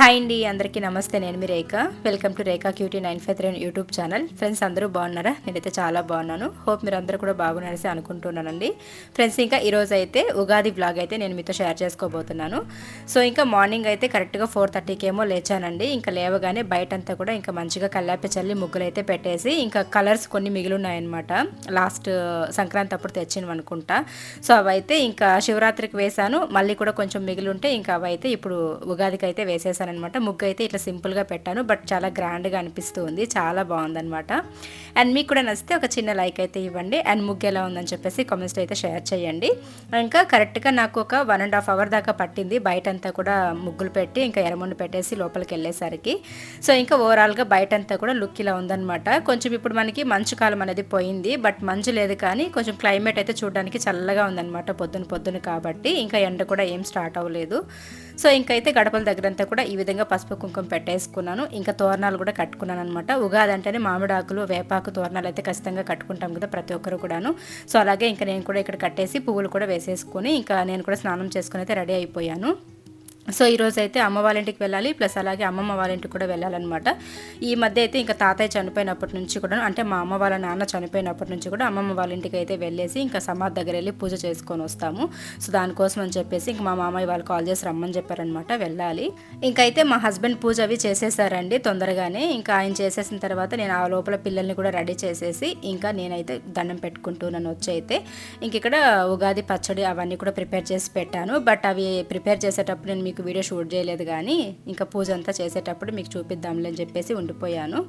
Hi అండి అందరికీ నమస్తే. నేను మీ Rekha. Welcome to Rekha cutie nine five three YouTube channel friends అందరూ బాగున్నారా? నేనైతే చాలా బాగున్నాను. హోప్ మీరు అందరూ కూడా బాగున్నారని అనుకుంటున్నానండి. ఫ్రెండ్స్ ఇంకా ఈరోజు అయితే ఉగాది బ్లాగ్ అయితే నేను మీతో షేర్ చేసుకోబోతున్నాను. సో ఇంకా మార్నింగ్ అయితే కరెక్ట్గా ఫోర్ థర్టీకి ఏమో లేచానండి. ఇంకా లేవగానే బయటంతా కూడా ఇంకా మంచిగా కల్లాపి చల్లి ముగ్గులు అయితే పెట్టేసి ఇంకా కలర్స్ కొన్ని మిగిలి ఉన్నాయన్నమాట లాస్ట్ uh, సంక్రాంతి అప్పుడు తెచ్చినవి అనుకుంటా. సో అవైతే ఇంకా శివరాత్రికి వేశాను. మళ్ళీ కూడా కొంచెం మిగిలి ఉంటే ఇంకా అవైతే ఇప్పుడు ఉగాదికి అయితే వేసేసాను అనమాట ముగ్గు అయితే ఇట్లా సింపుల్గా పెట్టాను. బట్ చాలా గ్రాండ్గా అనిపిస్తూ ఉంది చాలా బాగుందనమాట. అండ్ మీకు కూడా నచ్చితే ఒక చిన్న లైక్ అయితే ఇవ్వండి. అండ్ ముగ్గు ఎలా ఉందని చెప్పేసి కామెంట్స్లో అయితే షేర్ చేయండి. ఇంకా కరెక్ట్గా నాకు ఒక వన్ అండ్ హాఫ్ అవర్ దాకా పట్టింది. బయట అంతా కూడా ముగ్గులు పెట్టి ఇంకా ఎరముండి పెట్టేసి లోపలికి వెళ్ళేసరికి. సో ఇంకా ఓవరాల్గా బయట అంతా కూడా లుక్ ఇలా ఉందనమాట. కొంచెం ఇప్పుడు మనకి మంచు కాలం అనేది పోయింది. బట్ మంచు లేదు కానీ కొంచెం క్లైమేట్ అయితే చూడడానికి చల్లగా ఉందనమాట. పొద్దున పొద్దున కాబట్టి. ఇంకా ఎండ కూడా ఏం స్టార్ట్ అవ్వలేదు. సో ఇంకైతే గడపల దగ్గరంతా కూడా ఈ విధంగా పసుపు కుంకుమ పెట్టేసుకున్నాను. ఇంకా తోరణాలు కూడా కట్టుకున్నాను అనమాట ఉగాది అంటేనే మామిడాకులు వేపాకు తోరణాలు అయితే ఖచ్చితంగా కట్టుకుంటాం కదా ప్రతి ఒక్కరు కూడాను. సో అలాగే ఇంకా నేను కూడా ఇక్కడ కట్టేసి పువ్వులు కూడా వేసేసుకుని ఇంకా నేను కూడా స్నానం చేసుకుని అయితే రెడీ అయిపోయాను. సో ఈరోజు అయితే అమ్మ వాళ్ళ ఇంటికి వెళ్ళాలి. ప్లస్ అలాగే అమ్మమ్మ వాళ్ళ ఇంటికి కూడా వెళ్ళాలన్నమాట. ఈ మధ్య అయితే ఇంకా తాతయ్య చనిపోయినప్పటి నుంచి కూడా అంటే మా అమ్మ వాళ్ళ నాన్న చనిపోయినప్పటి నుంచి కూడా అమ్మమ్మ వాళ్ళ ఇంటికి అయితే వెళ్ళేసి ఇంకా సమాధి దగ్గర వెళ్ళి పూజ చేసుకొని వస్తాము. సో దానికోసం అని చెప్పేసి ఇంకా మా మామయ్య వాళ్ళు కాల్ చేసి రమ్మని చెప్పారనమాట వెళ్ళాలి. ఇంకైతే మా హస్బెండ్ పూజ అవి చేసేసారండి తొందరగానే. ఇంకా ఆయన చేసేసిన తర్వాత నేను ఆ లోపల పిల్లల్ని కూడా రెడీ చేసేసి ఇంకా నేనైతే దండం పెట్టుకుంటూ నన్ను వచ్చి అయితే. ఇంక ఇక్కడ ఉగాది పచ్చడి అవన్నీ కూడా ప్రిపేర్ చేసి పెట్టాను. బట్ అవి ప్రిపేర్ చేసేటప్పుడు నేను మీకు వీడియో షూట్ చేయలేదు కానీ ఇంకా పూజ అంతా చేసేటప్పుడు మీకు చూపిద్దాంలే అని చెప్పేసి ఉండిపోయాను.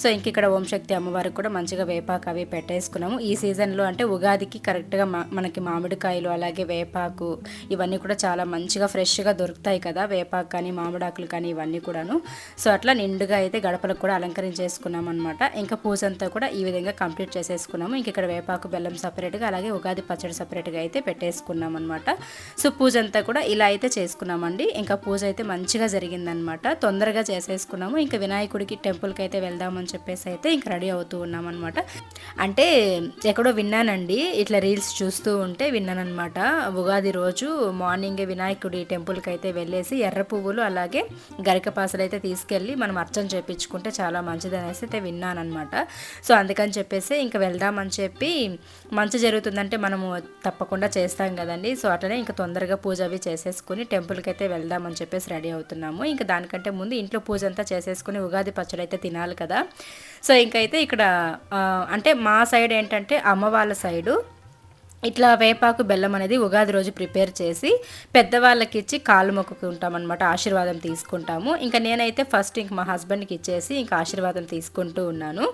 సో ఇంక ఇక్కడ ఓంశక్తి అమ్మవారికి కూడా మంచిగా వేపాకు అవి పెట్టేసుకున్నాము. ఈ సీజన్లో అంటే ఉగాదికి కరెక్ట్గా మనకి మామిడికాయలు అలాగే వేపాకు ఇవన్నీ కూడా చాలా మంచిగా ఫ్రెష్గా దొరుకుతాయి కదా వేపాకు కానీ మామిడాకులు కానీ ఇవన్నీ కూడాను. సో అట్లా నిండుగా అయితే గడపలకు కూడా అలంకరించేసుకున్నాం అనమాట ఇంకా పూజ అంతా కూడా ఈ విధంగా కంప్లీట్ చేసేసుకున్నాము. ఇంక ఇక్కడ వేపాకు బెల్లం సపరేట్గా అలాగే ఉగాది పచ్చడి సపరేట్గా అయితే పెట్టేసుకున్నాం అనమాట సో పూజ అంతా కూడా ఇలా అయితే చేసుకున్నామండి. ఇంకా పూజ అయితే మంచిగా జరిగిందనమాట తొందరగా చేసేసుకున్నాము. ఇంకా వినాయకుడికి టెంపుల్కి అయితే వెళ్దామని చెప్పేసి అయితే ఇంకా రెడీ అవుతూ ఉన్నామన్నమాట. అంటే ఎక్కడో విన్నానండి ఇట్లా రీల్స్ చూస్తూ ఉంటే విన్నానమాట ఉగాది రోజు మార్నింగ్ వినాయకుడి టెంపుల్కి అయితే వెళ్ళేసి ఎర్ర పువ్వులు అలాగే గరికపాసలు అయితే తీసుకెళ్ళి మనం అర్చన చేయించుకుంటే చాలా మంచిది అనేసి అయితే విన్నానమాట సో అందుకని చెప్పేసి ఇంకా వెళ్దామని చెప్పి మంచి జరుగుతుందంటే మనము తప్పకుండా చేస్తాం కదండి. సో అట్లనే ఇంకా తొందరగా పూజ అవి చేసేసుకుని టెంపుల్కి అయితే వెళ్దామని చెప్పేసి రెడీ అవుతున్నాము. ఇంకా దానికంటే ముందు ఇంట్లో పూజ అంతా చేసేసుకుని ఉగాది పచ్చడి అయితే తినాలి కదా. సో ఇంకైతే ఇక్కడ అంటే మా సైడ్ ఏంటంటే అమ్మ వాళ్ళ సైడు ఇట్లా వేపాకు బెల్లం అనేది ఉగాది రోజు ప్రిపేర్ చేసి పెద్దవాళ్ళకి ఇచ్చి కాలు మొక్కుకుంటాం అనమాట ఆశీర్వాదం తీసుకుంటాము. ఇంకా నేనైతే ఫస్ట్ ఇంక మా హస్బెండ్కి ఇచ్చేసి ఇంకా ఆశీర్వాదం తీసుకుంటూ ఉన్నాను.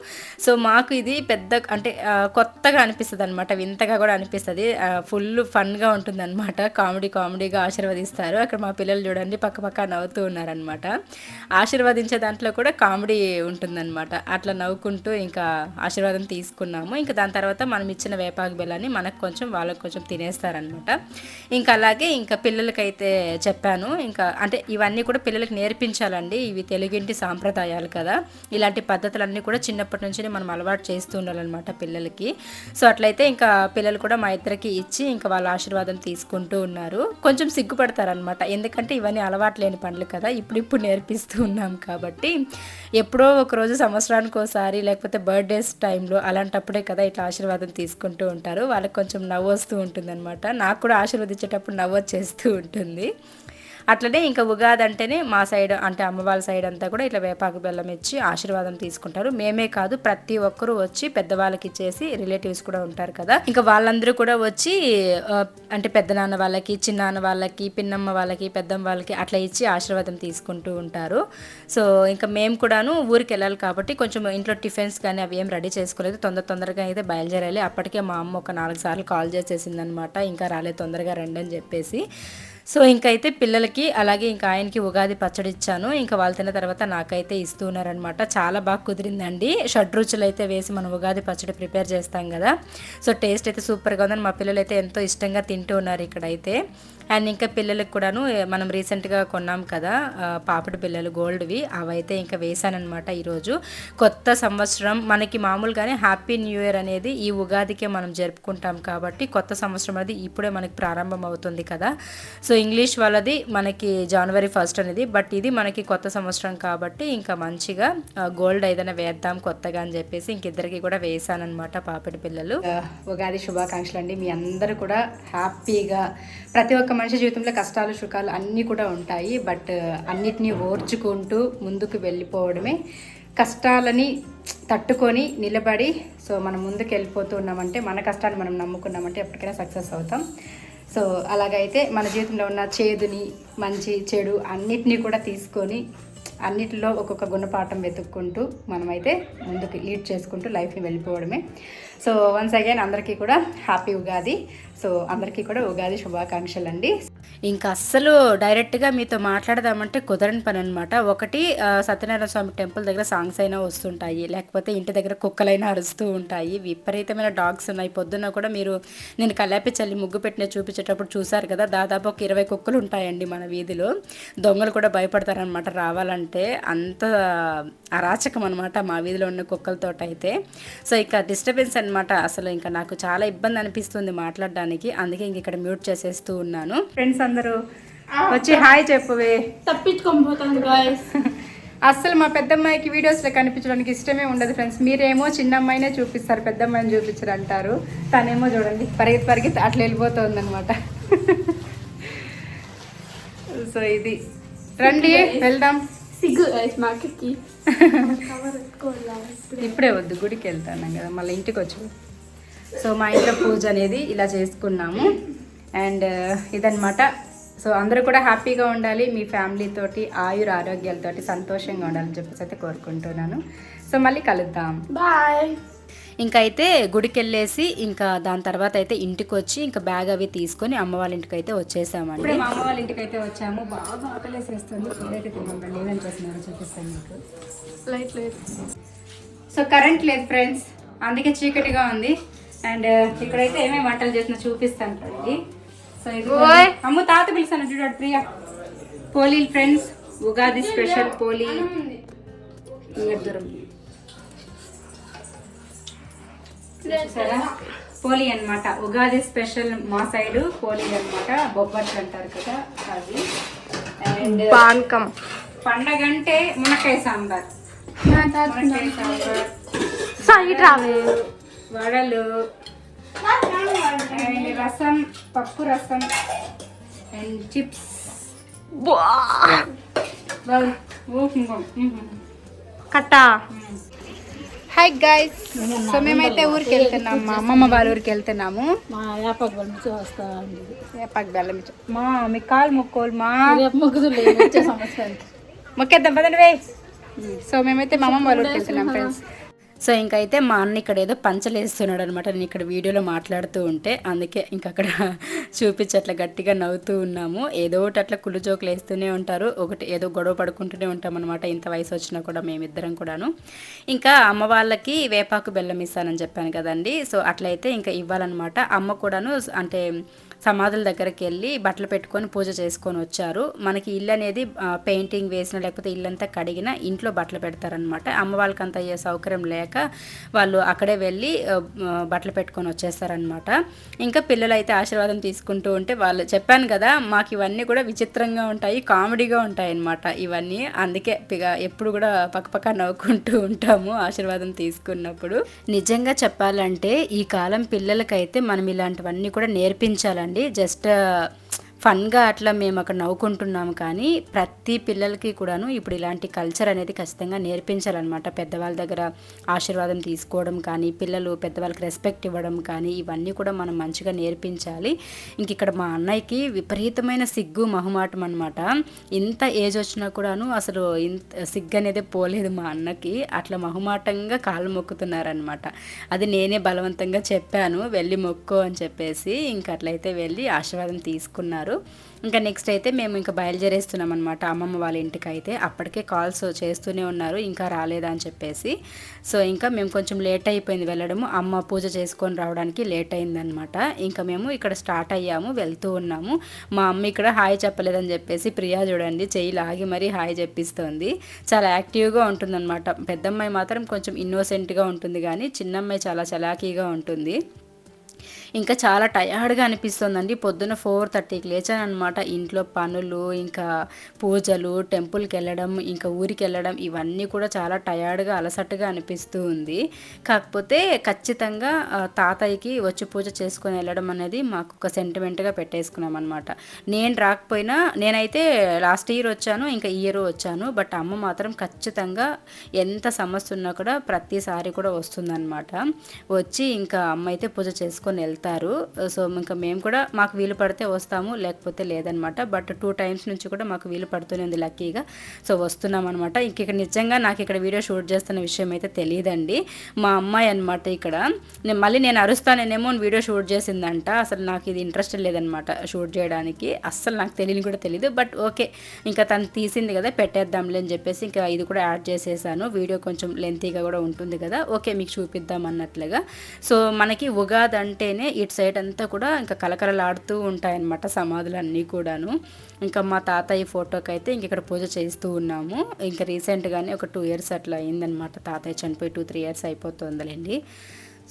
సో మాకు ఇది పెద్ద అంటే కొత్తగా అనిపిస్తుంది అనమాట వింతగా కూడా అనిపిస్తుంది. ఫుల్ ఫన్గా ఉంటుంది అనమాట కామెడీ కామెడీగా ఆశీర్వదిస్తారు. అక్కడ మా పిల్లలు చూడండి పక్క పక్క నవ్వుతూ ఉన్నారనమాట ఆశీర్వదించే దాంట్లో కూడా కామెడీ ఉంటుందన్నమాట. అట్లా నవ్వుకుంటూ ఇంకా ఆశీర్వాదం తీసుకున్నాము. ఇంకా దాని తర్వాత మనం ఇచ్చిన వేపాకు బెల్లాన్ని మనకు కొంచెం కొంచెం వాళ్ళకి కొంచెం తినేస్తారనమాట ఇంకా అలాగే ఇంకా పిల్లలకైతే చెప్పాను ఇంకా అంటే ఇవన్నీ కూడా పిల్లలకి నేర్పించాలండి. ఇవి తెలుగింటి సాంప్రదాయాలు కదా. ఇలాంటి పద్ధతులన్నీ కూడా చిన్నప్పటి నుంచి మనం అలవాటు చేస్తూ ఉండాలన్నమాట పిల్లలకి. సో అట్లయితే ఇంకా పిల్లలు కూడా మా ఇద్దరికి ఇచ్చి ఇంకా వాళ్ళ ఆశీర్వాదం తీసుకుంటూ ఉన్నారు. కొంచెం సిగ్గుపడతారనమాట ఎందుకంటే ఇవన్నీ అలవాటు లేని పనులు కదా. ఇప్పుడిప్పుడు నేర్పిస్తూ ఉన్నాం కాబట్టి ఎప్పుడో ఒకరోజు సంవత్సరానికి ఒకసారి లేకపోతే బర్త్డేస్ టైంలో అలాంటప్పుడే కదా ఇట్లా ఆశీర్వాదం తీసుకుంటూ ఉంటారు. వాళ్ళకి కొంచెం నవ్వు వస్తూ ఉంటుందన్నమాట. నాకు కూడా ఆశీర్వదించేటప్పుడు నవ్వు వచ్చేస్తూ ఉంటుంది. అట్లనే ఇంకా ఉగాది అంటేనే మా సైడ్ అంటే అమ్మ వాళ్ళ సైడ్ అంతా కూడా ఇట్లా వేపాకు బెల్లం ఇచ్చి ఆశీర్వాదం తీసుకుంటారు. మేమే కాదు ప్రతి ఒక్కరూ వచ్చి పెద్దవాళ్ళకి ఇచ్చేసి రిలేటివ్స్ కూడా ఉంటారు కదా. ఇంకా వాళ్ళందరూ కూడా వచ్చి అంటే పెద్ద నాన్న వాళ్ళకి చిన్నాన్న వాళ్ళకి పిన్నమ్మ వాళ్ళకి పెద్దమ్మ వాళ్ళకి అట్లా ఇచ్చి ఆశీర్వాదం తీసుకుంటూ ఉంటారు. సో ఇంకా మేము కూడాను ఊరికి వెళ్ళాలి కాబట్టి కొంచెం ఇంట్లో టిఫిన్స్ కానీ అవి ఏం రెడీ చేసుకోలేదు. తొందర తొందరగా అయితే బయలుదేరాలి. అప్పటికే మా అమ్మ ఒక నాలుగు సార్లు కాల్ చేసేసింది అనమాట ఇంకా రాలేదు తొందరగా రండి అని చెప్పేసి. సో ఇంకైతే పిల్లలకి అలాగే ఇంకా ఆయనకి ఉగాది పచ్చడి ఇచ్చాను ఇంకా వాళ్ళు తిన్న తర్వాత నాకైతే ఇస్తూ ఉన్నారనమాట చాలా బాగా కుదిరిందండి. షడ్రుచులు అయితే వేసి మనం ఉగాది పచ్చడి ప్రిపేర్ చేస్తాం కదా. సో టేస్ట్ అయితే సూపర్గా ఉందని మా పిల్లలు అయితే ఎంతో ఇష్టంగా తింటూ ఉన్నారు ఇక్కడైతే. అండ్ ఇంకా పిల్లలకు కూడాను మనం రీసెంట్గా కొన్నాం కదా పాపడి పిల్లలు గోల్డ్వి. అవైతే ఇంకా వేశానమాట ఈరోజు. కొత్త సంవత్సరం మనకి మామూలుగానే హ్యాపీ న్యూ ఇయర్ అనేది ఈ ఉగాదికే మనం జరుపుకుంటాం కాబట్టి కొత్త సంవత్సరం అనేది ఇప్పుడే మనకి ప్రారంభం అవుతుంది కదా. సో సో ఇంగ్లీష్ వాళ్ళది మనకి జనవరి ఫస్ట్ అనేది. బట్ ఇది మనకి కొత్త సంవత్సరం కాబట్టి ఇంకా మంచిగా గోల్డ్ ఏదైనా వేద్దాం కొత్తగా అని చెప్పేసి ఇంకిద్దరికి కూడా వేసానమాట పాపిడి పిల్లలు. ఉగాది శుభాకాంక్షలు అండి. మీ అందరూ కూడా హ్యాపీగా ప్రతి ఒక్క మనిషి జీవితంలో కష్టాలు సుఖాలు అన్నీ కూడా ఉంటాయి. బట్ అన్నిటినీ ఓర్చుకుంటూ ముందుకు వెళ్ళిపోవడమే కష్టాలని తట్టుకొని నిలబడి సో మనం ముందుకు వెళ్ళిపోతూ ఉన్నామంటే మన కష్టాన్ని మనం నమ్ముకున్నామంటే ఎప్పటికైనా సక్సెస్ అవుతాం. సో అలాగైతే మన జీవితంలో ఉన్న చేదుని మంచి చెడు అన్నిటినీ కూడా తీసుకొని అన్నిటిలో ఒక్కొక్క గుణపాఠం వెతుక్కుంటూ మనమైతే ముందుకు లీడ్ చేసుకుంటూ లైఫ్ని వెళ్ళిపోవడమే. సో వన్స్ అగైన్ అందరికీ కూడా హ్యాపీ ఉగాది. సో అందరికీ కూడా ఉగాది శుభాకాంక్షలు అండి ఇంకా అస్సలు డైరెక్ట్గా మీతో మాట్లాడదామంటే కుదరని పని అనమాట ఒకటి సత్యనారాయణ స్వామి టెంపుల్ దగ్గర సాంగ్స్ అయినా వస్తుంటాయి. లేకపోతే ఇంటి దగ్గర కుక్కలైనా అరుస్తూ ఉంటాయి. విపరీతమైన డాగ్స్ ఉన్నాయి. పొద్దున్న కూడా మీరు నేను కల్లాపి చల్లి ముగ్గు పెట్టిన చూపించేటప్పుడు చూసారు కదా దాదాపు ఒక ఇరవై కుక్కలు ఉంటాయండి మన వీధిలో. దొంగలు కూడా భయపడతారనమాట రావాలంటే. అంత అరాచకం అనమాట మా వీధిలో ఉన్న కుక్కలతో అయితే సో ఇక డిస్టర్బెన్స్ అనమాట అసలు. ఇంకా నాకు చాలా ఇబ్బంది అనిపిస్తుంది మాట్లాడడానికి. అందుకే ఇంక ఇక్కడ మ్యూట్ చేసేస్తూ ఉన్నాను. ఫ్రెండ్స్ అందరూ వచ్చి హాయ్ చెప్పువే. తప్పించుకొని పోతాను గాయస్ అస్సలు మా పెద్దమ్మాయికి వీడియోస్లో కనిపించడానికి ఇష్టమే ఉండదు ఫ్రెండ్స్ మీరేమో చిన్న అమ్మాయినే చూపిస్తారు పెద్దమ్మాయిని చూపించరు అంటారు. తనేమో చూడండి పరిగెత్తి పరిగెత్తి అట్లా వెళ్ళిపోతుంది అనమాట సో ఇది. రండి వెళ్దాం. సిగ్గు గాయస్ మా అక్కకి ఇప్పుడే. వద్దు గుడికి వెళ్తాను కదా మళ్ళీ ఇంటికి వచ్చి సో మా ఇంట్లో పూజ అనేది ఇలా చేసుకున్నాము. అండ్ ఇదన్నమాట. సో అందరూ కూడా హ్యాపీగా ఉండాలి. మీ ఫ్యామిలీ తోటి ఆయుర ఆరోగ్యాలతోటి సంతోషంగా ఉండాలని చెప్పేసి అయితే కోరుకుంటున్నాను. సో మళ్ళీ కలుద్దాం. బాయ్. ఇంకా అయితే గుడికి వెళ్ళేసి ఇంకా దాని తర్వాత అయితే ఇంటికి వచ్చి ఇంకా బ్యాగ్ అవి తీసుకొని అమ్మ వాళ్ళ ఇంటికి అయితే వచ్చేసామండి మా అమ్మ వాళ్ళ ఇంటికి అయితే వచ్చాము. బాగా ఆకలేసేస్తుంది. చేస్తున్నారో చూపిస్తాను మీకు. లైట్ లేదు సో కరెంట్ లేదు ఫ్రెండ్స్. అందుకే చీకటిగా ఉంది. అండ్ ఇక్కడైతే ఏమేమి వంటలు చేసినా చూపిస్తాను. రండి సో ఇది అమ్మ తాత పిలిచాను చూడండి ప్రియా పోలీ ఫ్రెండ్స్ ఉగాది స్పెషల్ పోలీ. దూరం. చూసారా? పోలీ అన్నమాట. ఉగాది స్పెషల్ మా సైడ్ పోలీ అన్నమాట. బొబ్బట్లు అంటారు కదా అది. అండ్ పానకం. పండగ అంటే మునక్కాయ సాంబార్. మునక్కాయ సాంబార్. వడలు. అండ్ రసం పప్పు రసం అండ్ చిప్స్. కట్ట. హాయ్ గైస్ సో మేమైతే ఊరికి వెళ్తున్నాం మా అమ్మమ్మ వాళ్ళ ఊరికి వెళ్తున్నాము. మా యాపక్ వస్తా బెల్లం మా మీ కాలు మొక్కోలు మా. మొక్కేద్దాం పదండి వే సో మేమైతే మా అమ్మమ్మ వాళ్ళ ఊరికి వెళ్తున్నాం ఫ్రెండ్స్ సో ఇంకైతే మా అన్న ఇక్కడ ఏదో పంచలేస్తున్నాడు అనమాట నేను ఇక్కడ వీడియోలో మాట్లాడుతూ ఉంటే అందుకే ఇంక అక్కడ చూపించి అట్లా గట్టిగా నవ్వుతూ ఉన్నాము. ఏదో ఒకటి అట్లా కుళ్ళు జోకులు వేస్తూనే ఉంటారు. ఒకటి ఏదో గొడవ పడుకుంటూనే ఉంటాం అనమాట ఇంత వయసు వచ్చినా కూడా మేమిద్దరం కూడాను. ఇంకా అమ్మ వాళ్ళకి వేపాకు బెల్లం ఇస్తానని చెప్పాను కదండి. సో అట్లయితే ఇంకా ఇవ్వాలన్నమాట. అమ్మ కూడాను అంటే సమాధుల దగ్గరికి వెళ్ళి బట్టలు పెట్టుకొని పూజ చేసుకొని వచ్చారు. మనకి ఇల్లు అనేది పెయింటింగ్ వేసిన లేకపోతే ఇల్లంతా కడిగిన ఇంట్లో బట్టలు పెడతారనమాట అమ్మ వాళ్ళకి అంత అయ్యే సౌకర్యం లేక వాళ్ళు అక్కడే వెళ్ళి బట్టలు పెట్టుకొని వచ్చేస్తారనమాట ఇంకా పిల్లలు అయితే ఆశీర్వాదం తీసుకుంటూ ఉంటే వాళ్ళు చెప్పాను కదా మాకు ఇవన్నీ కూడా విచిత్రంగా ఉంటాయి కామెడీగా ఉంటాయి అన్నమాట ఇవన్నీ. అందుకే ఎప్పుడు కూడా పక్కపక్క నవ్వుకుంటూ ఉంటాము ఆశీర్వాదం తీసుకున్నప్పుడు. నిజంగా చెప్పాలంటే ఈ కాలం పిల్లలకైతే మనం ఇలాంటివన్నీ కూడా నేర్పించాలండి అండి. జస్ట్ ఫన్గా అట్లా మేము అక్కడ నవ్వుకుంటున్నాం కానీ ప్రతి పిల్లలకి కూడాను ఇప్పుడు ఇలాంటి కల్చర్ అనేది ఖచ్చితంగా నేర్పించాలన్నమాట. పెద్దవాళ్ళ దగ్గర ఆశీర్వాదం తీసుకోవడం కానీ పిల్లలు పెద్దవాళ్ళకి రెస్పెక్ట్ ఇవ్వడం కానీ ఇవన్నీ కూడా మనం మంచిగా నేర్పించాలి. ఇంక ఇక్కడ మా అన్నయ్యకి విపరీతమైన సిగ్గు మహుమాటం అనమాట ఇంత ఏజ్ వచ్చినా కూడాను అసలు ఇంత సిగ్గు అనేది పోలేదు మా అన్నకి. అట్లా మహుమాటంగా కాలు మొక్కుతున్నారనమాట అది నేనే బలవంతంగా చెప్పాను వెళ్ళి మొక్కు అని చెప్పేసి ఇంక అట్లయితే వెళ్ళి ఆశీర్వాదం తీసుకున్నారు. ఇంకా నెక్స్ట్ అయితే మేము ఇంకా బయలుదేరేస్తున్నాం అనమాట అమ్మమ్మ వాళ్ళ ఇంటికి అయితే అప్పటికే కాల్స్ చేస్తూనే ఉన్నారు. ఇంకా రాలేదా అని చెప్పేసి. సో ఇంకా మేము కొంచెం లేట్ అయిపోయింది వెళ్ళడము. అమ్మ పూజ చేసుకొని రావడానికి లేట్ అయిందనమాట ఇంకా మేము ఇక్కడ స్టార్ట్ అయ్యాము వెళ్తూ ఉన్నాము. మా అమ్మ ఇక్కడ హాయ్ చెప్పలేదని చెప్పేసి ప్రియా చూడండి చెయ్యి లాగి మరీ హాయ్ చెప్పిస్తోంది. చాలా యాక్టివ్గా ఉంటుందన్నమాట. పెద్దమ్మాయి మాత్రం కొంచెం ఇన్నోసెంట్గా ఉంటుంది కానీ చిన్నమ్మాయి చాలా చలాకీగా ఉంటుంది. ఇంకా చాలా టయర్డ్గా అనిపిస్తుందండి. పొద్దున్న ఫోర్ థర్టీకి లేచాను అనమాట ఇంట్లో పనులు ఇంకా పూజలు టెంపుల్కి వెళ్ళడం ఇంకా ఊరికి వెళ్ళడం ఇవన్నీ కూడా చాలా టయర్డ్గా అలసటగా అనిపిస్తూ ఉంది. కాకపోతే ఖచ్చితంగా తాతయ్యకి వచ్చి పూజ చేసుకొని వెళ్ళడం అనేది మాకు ఒక సెంటిమెంట్గా పెట్టేసుకున్నాం అనమాట నేను రాకపోయినా నేనైతే లాస్ట్ ఇయర్ వచ్చాను ఇంకా ఇయర్ వచ్చాను. బట్ అమ్మ మాత్రం ఖచ్చితంగా ఎంత సమస్య ఉన్నా కూడా ప్రతిసారి కూడా వస్తుందన్నమాట. వచ్చి ఇంకా అమ్మ అయితే పూజ చేసుకొని వెళ్తారు. సో ఇంకా మేము కూడా మాకు వీలు పడితే వస్తాము లేకపోతే లేదనమాట. బట్ టూ టైమ్స్ నుంచి కూడా మాకు వీలు పడుతూనే ఉంది లక్కీగా. సో వస్తున్నాం అనమాట ఇంక ఇక్కడ నిజంగా నాకు ఇక్కడ వీడియో షూట్ చేస్తున్న విషయం అయితే తెలియదండి. మా అమ్మాయి అనమాట ఇక్కడ. నేను మళ్ళీ నేను అరుస్తానేమో వీడియో షూట్ చేసిందంట. అసలు నాకు ఇది ఇంట్రెస్ట్ లేదనమాట షూట్ చేయడానికి. అస్సలు నాకు తెలియని కూడా తెలియదు బట్ ఓకే. ఇంకా తను తీసింది కదా పెట్టేద్దాంలే అని చెప్పేసి ఇంకా ఇది కూడా యాడ్ చేసేసాను. వీడియో కొంచెం లెంతీగా కూడా ఉంటుంది కదా. ఓకే మీకు చూపిద్దాం అన్నట్లుగా. సో మనకి ఉగాది అంటేనే ఇటు సైడ్ అంతా కూడా ఇంకా కలకలలాడుతూ ఉంటాయన్నమాట సమాధులు అన్నీ కూడాను. ఇంకా మా తాతయ్య ఫోటోకి అయితే ఇంక ఇక్కడ పూజ చేస్తూ ఉన్నాము. ఇంకా రీసెంట్గానే ఒక టూ ఇయర్స్ అట్లా అయిందనమాట తాతయ్య చనిపోయి టూ త్రీ ఇయర్స్ అయిపోతుందిలేండి.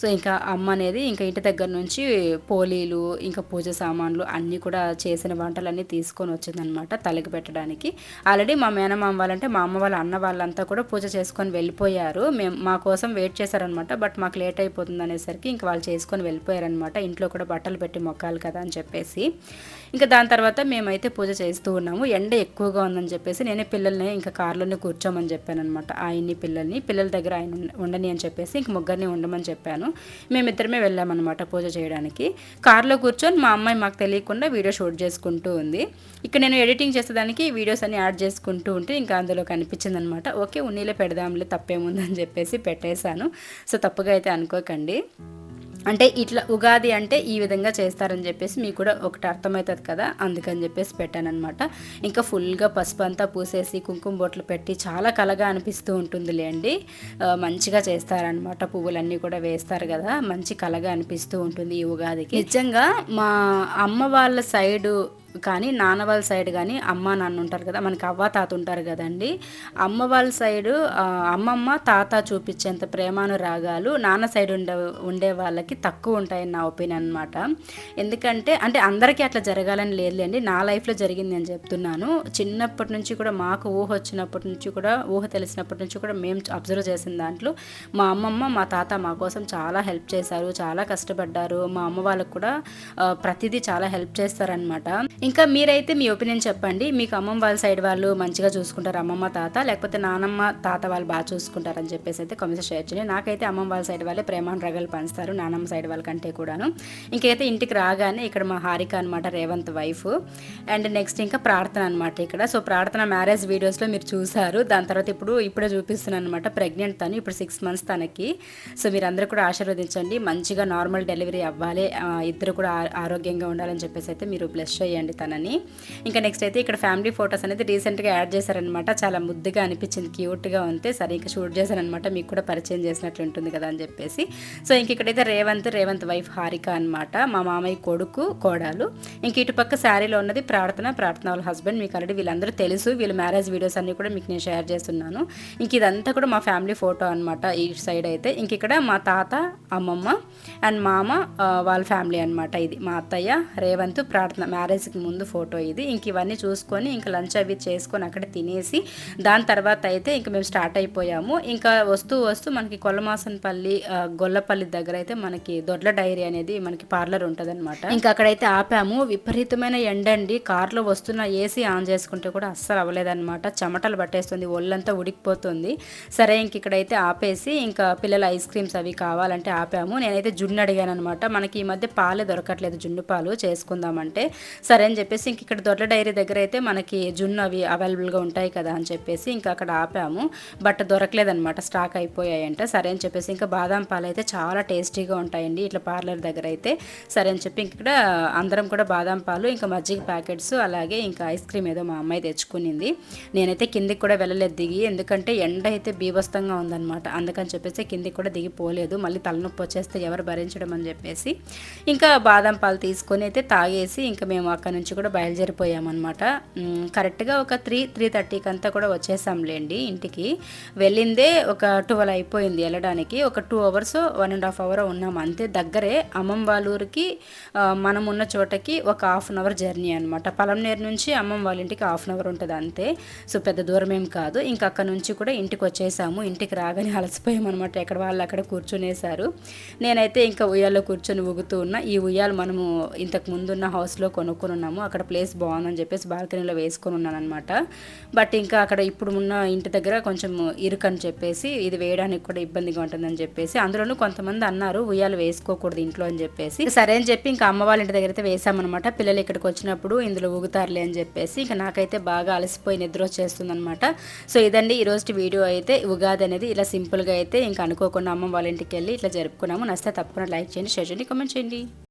సో ఇంకా అమ్మ అనేది ఇంకా ఇంటి దగ్గర నుంచి పోలీలు ఇంకా పూజ సామాన్లు అన్నీ కూడా చేసిన వంటలన్నీ తీసుకొని వచ్చిందనమాట తలకి పెట్టడానికి. ఆల్రెడీ మా మేనమామ వాళ్ళంటే మా అమ్మ వాళ్ళ అన్న వాళ్ళంతా కూడా పూజ చేసుకొని వెళ్ళిపోయారు. మేము మా కోసం వెయిట్ చేశారనమాట బట్ మాకు లేట్ అయిపోతుంది అనేసరికి ఇంకా వాళ్ళు చేసుకొని వెళ్ళిపోయారనమాట ఇంట్లో కూడా బట్టలు పెట్టి మొక్కాలి కదా అని చెప్పేసి. ఇంకా దాని తర్వాత మేమైతే పూజ చేస్తూ ఉన్నాము. ఎండ ఎక్కువగా ఉందని చెప్పేసి నేనే పిల్లల్ని ఇంకా కార్లోనే కూర్చోమని చెప్పాను అనమాట ఆయన్ని పిల్లల్ని పిల్లల దగ్గర ఆయన ఉండని అని చెప్పేసి ఇంక ముగ్గురిని ఉండమని చెప్పాను. మేమిద్దరమే వెళ్ళామన్నమాట పూజ చేయడానికి. కార్లో కూర్చొని మా అమ్మాయి మాకు తెలియకుండా వీడియో షూట్ చేసుకుంటూ ఉంది. ఇక్కడ నేను ఎడిటింగ్ చేసేదానికి వీడియోస్ అన్ని యాడ్ చేసుకుంటూ ఉంటే ఇంకా అందులో కనిపించింది అనమాట ఓకే ఉన్నీలో పెడదాంలే తప్పేముందని చెప్పేసి పెట్టేశాను. సో తప్పుగా అయితే అనుకోకండి. అంటే ఇట్లా ఉగాది అంటే ఈ విధంగా చేస్తారని చెప్పేసి మీకు కూడా ఒకటి అర్థమవుతుంది కదా అందుకని చెప్పేసి పెట్టానమాట ఇంకా ఫుల్గా పసుపు అంతా పూసేసి కుంకుమ బొట్లు పెట్టి చాలా కలగా అనిపిస్తూ ఉంటుందిలే అండి. మంచిగా చేస్తారనమాట పువ్వులన్నీ కూడా వేస్తారు కదా మంచి కలగా అనిపిస్తూ ఉంటుంది ఈ ఉగాదికి. నిజంగా మా అమ్మ వాళ్ళ సైడు కానీ నాన్న వాళ్ళ సైడ్ కానీ అమ్మ నాన్న ఉంటారు కదా మనకి అవ్వ తాత ఉంటారు కదండి. అమ్మ వాళ్ళ సైడు అమ్మమ్మ తాత చూపించేంత ప్రేమానురాగాలు నాన్న సైడ్ ఉండే ఉండే వాళ్ళకి తక్కువ ఉంటాయని నా ఒపీనియన్ అనమాట ఎందుకంటే అంటే అందరికీ అట్లా జరగాలని లేదులేండి. నా లైఫ్లో జరిగింది నేను చెప్తున్నాను. చిన్నప్పటి నుంచి కూడా మాకు ఊహ వచ్చినప్పటి నుంచి కూడా ఊహ తెలిసినప్పటి నుంచి కూడా మేము అబ్జర్వ్ చేసిన దాంట్లో మా అమ్మమ్మ మా తాత మా కోసం చాలా హెల్ప్ చేశారు చాలా కష్టపడ్డారు. మా అమ్మ వాళ్ళకు కూడా ప్రతిదీ చాలా హెల్ప్ చేస్తారనమాట ఇంకా మీరైతే మీ ఒపీనియన్ చెప్పండి. మీకు అమ్మమ్మ వాళ్ళ సైడ్ వాళ్ళు మంచిగా చూసుకుంటారు? అమ్మమ్మ తాత? లేకపోతే నానమ్మ తాత వాళ్ళు బాగా చూసుకుంటారని చెప్పేసి అయితే కామెంట్స్ షేర్ చేయండి. నాకైతే అమ్మమ్మ వాళ్ళ సైడ్ వాళ్ళే ప్రేమాను రగలు పంచుతారు నానమ్మ సైడ్ వాళ్ళ కంటే కూడాను. ఇంకైతే ఇంటికి రాగానే ఇక్కడ మా హారిక అనమాట రేవంత్ వైఫ్. అండ్ నెక్స్ట్ ఇంకా ప్రార్థన అనమాట ఇక్కడ. సో ప్రార్థన మ్యారేజ్ వీడియోస్లో మీరు చూసారు దాని తర్వాత ఇప్పుడు ఇప్పుడే చూపిస్తున్నాను అనమాట ప్రెగ్నెంట్ తను. ఇప్పుడు సిక్స్ మంత్స్ తనకి. సో మీరు అందరూ కూడా ఆశీర్వదించండి. మంచిగా నార్మల్ డెలివరీ అవ్వాలి. ఇద్దరు కూడా ఆ- ఆరోగ్యంగా ఉండాలని చెప్పేసి అయితే మీరు బ్లెస్ చేయండి. తనని ఇంకా నెక్స్ట్ అయితే ఇక్కడ ఫ్యామిలీ ఫొటోస్ అనేది రీసెంట్గా యాడ్ చేశారనమాట చాలా ముద్దుగా అనిపించింది క్యూట్గా ఉంటే సరే ఇంకా షూట్ చేశారనమాట మీకు కూడా పరిచయం చేసినట్లు ఉంటుంది కదా అని చెప్పేసి. సో ఇంక ఇక్కడైతే రేవంత్ రేవంత్ వైఫ్ హారిక అనమాట మా మామయ్య కొడుకు కోడలు. ఇంక ఇటు పక్క శారీలో ఉన్నది ప్రార్థన ప్రార్థన వాళ్ళ హస్బెండ్ మీకు ఆల్రెడీ వీళ్ళందరూ తెలుసు. వీళ్ళ మ్యారేజ్ వీడియోస్ అన్ని కూడా మీకు నేను షేర్ చేస్తున్నాను. ఇంక ఇదంతా కూడా మా ఫ్యామిలీ ఫోటో అనమాట ఈ సైడ్ అయితే. ఇంక ఇక్కడ మా తాత అమ్మమ్మ అండ్ మామ వాళ్ళ ఫ్యామిలీ అనమాట ఇది. మా అత్తయ్య రేవంత్ ప్రార్థన మ్యారేజ్కి ముందు ఫోటో ఇది. ఇంక ఇవన్నీ చూసుకొని ఇంకా లంచ్ అవి చేసుకొని అక్కడ తినేసి దాని తర్వాత అయితే ఇంకా మేము స్టార్ట్ అయిపోయాము. ఇంకా వస్తూ వస్తూ మనకి కొల్లమాసన్పల్లి గొల్లపల్లి దగ్గర అయితే మనకి దొడ్ల డైరీ అనేది మనకి పార్లర్ ఉంటుంది అనమాట ఇంకా అక్కడైతే ఆపాము. విపరీతమైన ఎండ అండి కార్లో వస్తున్న ఏసీ ఆన్ చేసుకుంటే కూడా అస్సలు అవ్వలేదన్నమాట. చెమటలు పట్టేస్తుంది. ఒళ్ళంతా ఉడికిపోతుంది. సరే ఇంక ఇక్కడైతే ఆపేసి ఇంకా పిల్లల ఐస్ క్రీమ్స్ అవి కావాలంటే ఆపాము. నేనైతే జున్ను అడిగాను అనమాట మనకి ఈ మధ్య పాలే దొరకట్లేదు జున్ను పాలు. చేసుకుందామంటే సరే అని చెప్పేసి ఇంక ఇక్కడ దొడ్ల డైరీ దగ్గర అయితే మనకి జున్ను అవి అవైలబుల్గా ఉంటాయి కదా అని చెప్పేసి ఇంకా అక్కడ ఆపాము. బట్ దొరకలేదనమాట స్టాక్ అయిపోయాయంట. సరే అని చెప్పేసి ఇంకా బాదం పాలు అయితే చాలా టేస్టీగా ఉంటాయండి. ఇట్లా పార్లర్ దగ్గర అయితే సరే అని చెప్పి ఇక్కడ అందరం కూడా బాదం పాలు ఇంకా మజ్జిగ ప్యాకెట్స్ అలాగే ఇంకా ఐస్ క్రీమ్ ఏదో మా అమ్మాయి తెచ్చుకునింది. నేనైతే కిందికి కూడా వెళ్ళలేదు దిగి. ఎందుకంటే ఎండ అయితే బీభస్తంగా ఉందన్నమాట. అందుకని చెప్పేసి కిందికి కూడా దిగిపోలేదు మళ్ళీ తలనొప్పి వచ్చేస్తే ఎవరు భరించడం అని చెప్పేసి ఇంకా బాదం పాలు తీసుకొని అయితే తాగేసి ఇంకా మేము అక్కడ నుంచి కూడా బయలుదేరిపోయామన్నమాట. కరెక్ట్గా ఒక త్రీ త్రీ థర్టీకి అంతా కూడా వచ్చేసాంలేండి ఇంటికి. వెళ్ళిందే ఒక ట్వెల్వ్ అయిపోయింది వెళ్ళడానికి. ఒక two hours one and half hour ఉన్నాము అంతే దగ్గరే అమ్మమ్మ వాళ్ళ ఊరికి మనం ఉన్న చోటకి ఒక హాఫ్ అన్ అవర్ జర్నీ అనమాట పలంనేరు నుంచి అమ్మమ్మ వాళ్ళ ఇంటికి హాఫ్ అన్ అవర్ ఉంటుంది అంతే. సో పెద్ద దూరం ఏం కాదు. ఇంకా అక్కడ నుంచి కూడా ఇంటికి వచ్చేసాము. ఇంటికి రాగానే అలసిపోయాం అనమాట ఎక్కడ వాళ్ళు అక్కడ కూర్చునేశారు. నేనైతే ఇంకా ఉయ్యాల్లో కూర్చొని ఊగుతూ ఉన్నా. ఈ ఉయ్యాలు మనము ఇంతకు ముందున్న హౌస్లో కొనుక్కొని ఉన్నాము అక్కడ ప్లేస్ బాగుందని చెప్పేసి బాల్కనీలో వేసుకొని ఉన్నాను అనమాట బట్ ఇంకా అక్కడ ఇప్పుడు ఉన్న ఇంటి దగ్గర కొంచెం ఇరుకని చెప్పేసి ఇది వేయడానికి కూడా ఇబ్బందిగా ఉంటుందని చెప్పేసి అందులోనూ కొంతమంది అన్నారు ఉయ్యాలు వేసుకోకూడదు ఇంట్లో అని చెప్పేసి. సరే అని చెప్పి ఇంకా అమ్మ వాళ్ళ ఇంటి దగ్గర అయితే వేసామన్నమాట పిల్లలు ఇక్కడికి వచ్చినప్పుడు ఇందులో ఊగుతారులే అని చెప్పేసి ఇంకా నాకైతే బాగా అలసిపోయి నిద్ర వచ్చేస్తుంది అనమాట సో ఇదండి ఈ రోజు వీడియో అయితే. ఉగాది అనేది ఇలా సింపుల్గా అయితే ఇంకా అనుకోకుండా అమ్మ వాళ్ళ ఇంటికి వెళ్ళి ఇట్లా జరుపుకున్నాము. నచ్చితే తప్పకుండా లైక్ చేయండి షేర్ చేయండి కామెంట్ చేయండి.